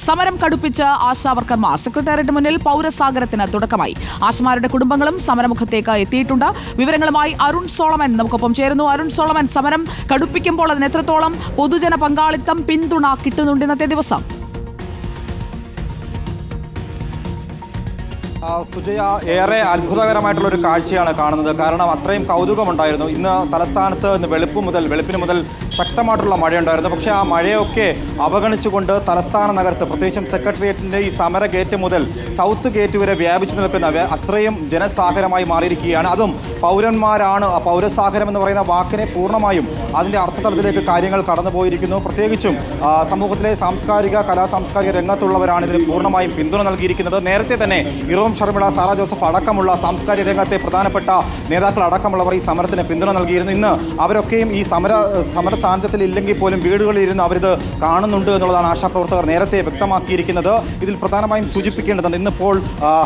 സമരം കടുപ്പിച്ച് ആശാവർക്കർമാർ സെക്രട്ടേറിയറ്റ് മുന്നിൽ പൗരസാഗരത്തിന് തുടക്കമായി. ആശമാരുടെ കുടുംബങ്ങളും സമരമുഖത്തേക്ക് എത്തിയിട്ടുണ്ട്. വിവരങ്ങളുമായി അരുൺ സോളമൻ നമുക്കൊപ്പം ചേരുന്നു. അരുൺ സോളമൻ സമരം കടുപ്പിക്കുമ്പോൾ അതിന് എത്രത്തോളം പൊതുജന പങ്കാളിത്തം പിന്തുണ കിട്ടുന്നുണ്ട് ഇന്നത്തെ ദിവസം? സുജയ ഏറെ അത്ഭുതകരമായിട്ടുള്ള ഒരു കാഴ്ചയാണ് കാണുന്നത്. കാരണം അത്രയും കൗതുകമുണ്ടായിരുന്നു. ഇന്ന് തലസ്ഥാനത്ത് ഇന്ന് വെളുപ്പ് മുതൽ വെളുപ്പിന് മുതൽ ശക്തമായിട്ടുള്ള മഴയുണ്ടായിരുന്നു. പക്ഷേ ആ മഴയൊക്കെ അവഗണിച്ചുകൊണ്ട് തലസ്ഥാന നഗരത്ത് പ്രത്യേകിച്ചും സെക്രട്ടേറിയറ്റിന്റെ ഈ സമര ഗേറ്റ് മുതൽ സൗത്ത് ഗേറ്റ് വരെ വ്യാപിച്ചു നിൽക്കുന്ന അത്രയും ജനസാഗരമായി മാറിയിരിക്കുകയാണ്. അതും പൗരന്മാരാണ് പൗരസാഗരം എന്ന് പറയുന്ന വാക്കിനെ പൂർണമായും അതിന്റെ അർത്ഥതലത്തിലേക്ക് കാര്യങ്ങൾ കടന്നുപോയിരിക്കുന്നു. പ്രത്യേകിച്ചും സമൂഹത്തിലെ സാംസ്കാരിക കലാ സാംസ്കാരിക രംഗത്തുള്ളവരാണ് ഇതിന് പൂർണമായും പിന്തുണ നൽകിയിരിക്കുന്നത്. നേരത്തെ തന്നെ ഇറോം ഷർമിള സാറ ജോസഫ് അടക്കമുള്ള സാംസ്കാരിക രംഗത്തെ പ്രധാനപ്പെട്ട നേതാക്കൾ അടക്കമുള്ളവർ ഈ സമരത്തിന് പിന്തുണ നൽകിയിരുന്നു. ഇന്ന് അവരൊക്കെയും ഈ സമര സമര സാന്നിധ്യത്തിൽ ഇല്ലെങ്കിൽ പോലും വീടുകളിൽ ഇരുന്ന് അവരിത് കാണുന്നുണ്ട് എന്നുള്ളതാണ് ആശാപ്രവർത്തകർ നേരത്തെ വ്യക്തമാക്കിയിരിക്കുന്നത്. ഇതിൽ പ്രധാനമായും സൂചിപ്പിക്കേണ്ടതാണ് ഇന്നിപ്പോൾ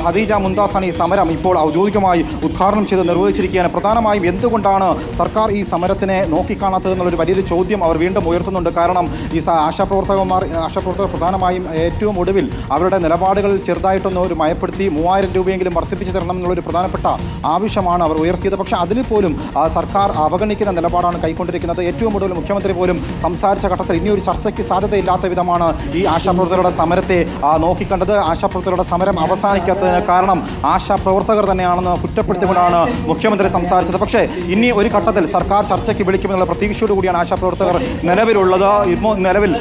ഹദീജ മുന്താസാണ് ഈ സമരം ഇപ്പോൾ ഔദ്യോഗികമായി ഉദ്ഘാടനം ചെയ്ത് നിർവഹിച്ചിരിക്കുകയാണ്. പ്രധാനമായും എന്തുകൊണ്ടാണ് സർക്കാർ ഈ സമരത്തിനെ നോക്കിക്കാണാത്തത് എന്നുള്ളൊരു വലിയൊരു ചോദ്യം അവർ വീണ്ടും ഉയർത്തുന്നുണ്ട്. കാരണം ഈ ആശാപ്രവർത്തകന്മാർ ആശാപ്രവർത്തകർ പ്രധാനമായും ഏറ്റവും ഒടുവിൽ അവരുടെ നിലപാടുകൾ ചെറുതായിട്ടൊന്ന് ഒരു മയപ്പെടുത്തി മൂവായിരം രൂപയെങ്കിലും വർദ്ധിപ്പിച്ചു തരണം എന്നുള്ളൊരു പ്രധാനപ്പെട്ട ആവശ്യമാണ് അവർ ഉയർത്തിയത്. പക്ഷേ അതിൽ പോലും സർക്കാർ അവഗണിക്കുന്ന നിലപാടാണ് കൈക്കൊണ്ടിരിക്കുന്നത്. ഏറ്റവും ഒടുവിൽ മുഖ്യമന്ത്രി പോലും സംസാരിച്ച ഘട്ടത്തിൽ ഇനി ഒരു ചർച്ചയ്ക്ക് സാധ്യതയില്ലാത്ത വിധമാണ് ഈ ആശാപ്രവർത്തകരുടെ സമരത്തെ നോക്കിക്കണ്ടത്. ആശാപ്രവർത്തകരുടെ സമരം അവസാനിക്കാത്തതിന് കാരണം ആശാപ്രവർത്തകർ തന്നെയാണെന്ന് കുറ്റപ്പെടുത്തിക്കൊണ്ടാണ് മുഖ്യമന്ത്രി സംസാരിച്ചത്. പക്ഷേ ഇനി ഒരു ഘട്ടത്തിൽ സർക്കാർ ചർച്ചയ്ക്ക് വിളിക്കുമെന്നുള്ള പ്രതീക്ഷയോടുകൂടിയാണ് ആശാപ്രവർത്തകർ നിലവിലുള്ളത്. ഇപ്പോൾ നിലവിൽ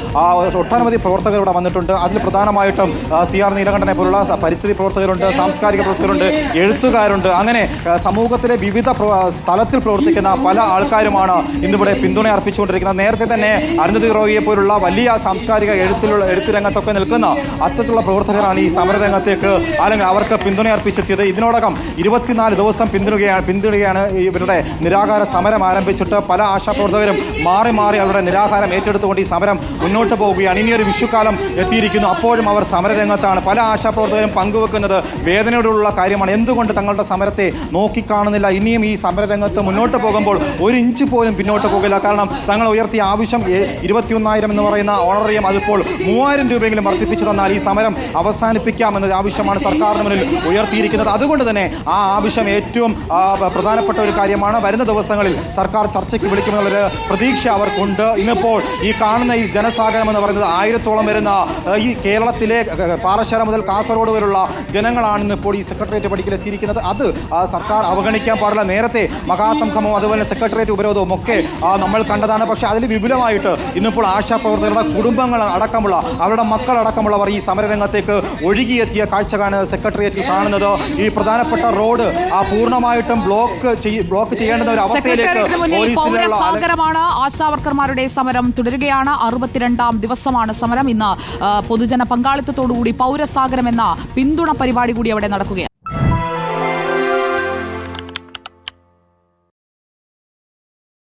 ഒട്ടനവധി പ്രവർത്തകർ ഇവിടെ വന്നിട്ടുണ്ട്. അതിൽ പ്രധാനമായിട്ടും സി ആർ നീലകണ്ഠനെ പോലുള്ള പരിസ്ഥിതി പ്രവർത്തകരുണ്ട് സാംസ്കാരിക പ്രവർത്തകരുണ്ട് എഴുത്തുകാരുണ്ട്. അങ്ങനെ സമൂഹത്തിലെ വിവിധ സ്ഥലത്തിൽ പ്രവർത്തിക്കുന്ന പല ആൾക്കാരുമാണ് ഇന്നിവിടെ പിന്തുണ അർപ്പിച്ചുകൊണ്ടിരിക്കുന്നത്. നേരത്തെ തന്നെ അരുന്ധതി റോയിയെ പോലുള്ള വലിയ സാംസ്കാരിക എഴുത്തിലുള്ള എഴുത്ത് രംഗത്തൊക്കെ നിൽക്കുന്ന അത്തരത്തിലുള്ള പ്രവർത്തകരാണ് ഈ സമരരംഗത്തേക്ക് അല്ലെങ്കിൽ അവർക്ക് പിന്തുണ അർപ്പിച്ചെത്തിയത്. ഇതിനോടകം ഇരുപത്തിനാല് ദിവസം പിന്തുണയാണ് പിന്തുണയാണ് ഇവരുടെ നിരാകാര സമരം ആരംഭിച്ചിട്ട് പല ആശാപ്രവർത്തകരും മാറി മാറി അവരുടെ നിരാഹാരം ഏറ്റെടുത്തുകൊണ്ട് ഈ സമരം മുന്നോട്ട് പോവുകയാണ്. ഇനിയൊരു വിഷുക്കാലം എത്തിയിരിക്കുന്നു. അപ്പോഴും അവർ സമരരംഗത്താണ്. പല ആശാപ്രവർത്തകരും പങ്കുവെക്കുന്നത് വേദനയോടുള്ള കാര്യമാണ്. എന്തുകൊണ്ട് തങ്ങളുടെ സമരത്തെ നോക്കിക്കാണുന്നില്ല ഇനിയും ഈ സമരരംഗത്ത് മുന്നോട്ട് പോകുമ്പോൾ ഒരു ഇഞ്ച് പോലും പിന്നോട്ട് പോകില്ല. കാരണം തങ്ങൾ ഉയർത്തിയ ആവശ്യം ഇരുപത്തിയൊന്നായിരം എന്ന് പറയുന്ന ഓണറിയം അതിപ്പോൾ മൂവായിരം രൂപയെങ്കിലും വർദ്ധിപ്പിച്ചു തന്നാൽ ഈ സമരം അവസാനിപ്പിക്കാം എന്നൊരു ആവശ്യമാണ് സർക്കാരിന് മുന്നിൽ ഉയർത്തിയിരിക്കുന്നത്. അതുകൊണ്ട് തന്നെ ആ ആവശ്യം ഏറ്റവും പ്രധാനപ്പെട്ട ഒരു കാര്യമാണ്. വരുന്ന ദിവസങ്ങളിൽ സർക്കാർ ചർച്ചയ്ക്ക് വിളിക്കുമെന്നുള്ളൊരു പ്രതീക്ഷ അവർക്കുണ്ട്. ഇന്നിപ്പോൾ ഈ കാണുന്ന ഈ ജനസാഗരം എന്ന് പറയുന്നത് ആയിരത്തോളം വരുന്ന ഈ കേരളത്തിലെ പാറശ്ശേര മുതൽ കാസർഗോഡ് വരെയുള്ള ജനങ്ങളാണ് ഇന്നിപ്പോൾ ഈ സെക്രട്ടേറിയറ്റ് പഠിക്കലെത്തിയിരിക്കുന്നത് അത് സർക്കാർ അവഗണിക്കാൻ പാടില്ല. നേരത്തെ മഹാസംഘമോ അതുപോലെ സെക്രട്ടേറിയറ്റ് ഉപരോധവും ഒക്കെ ആ, നമ്മൾ കണ്ടതാണ്. പക്ഷേ അതിൽ വിപുലമായിട്ട് ഇന്നിപ്പോൾ ആശാപ്രവർത്തകരുടെ കുടുംബങ്ങൾ അടക്കമുള്ള അവരുടെ മക്കൾ അടക്കമുള്ളവർ ഈ സമരരംഗത്തേക്ക് ഒഴുകിയെത്തിയ കാഴ്ചയാണ് സെക്രട്ടേറിയറ്റിൽ കാണുന്നത്. ഈ പ്രധാനപ്പെട്ട റോഡ് ആ പൂർണമായിട്ടും ബ്ലോക്ക് ബ്ലോക്ക് ചെയ്യേണ്ടുന്ന ഒരു അവസ്ഥയിലേക്ക് ആശാവർക്കർമാരുടെ സമരം തുടരുകയാണ്. അറുപത്തിരണ്ടാം ദിവസമാണ് സമരം. ഇന്ന് പൊതുജന പങ്കാളിത്തത്തോടുകൂടി പൗരസാഗരം എന്ന പിന്തുണ പരിപാടി കൂടി അവിടെ നടക്കുകയാണ്.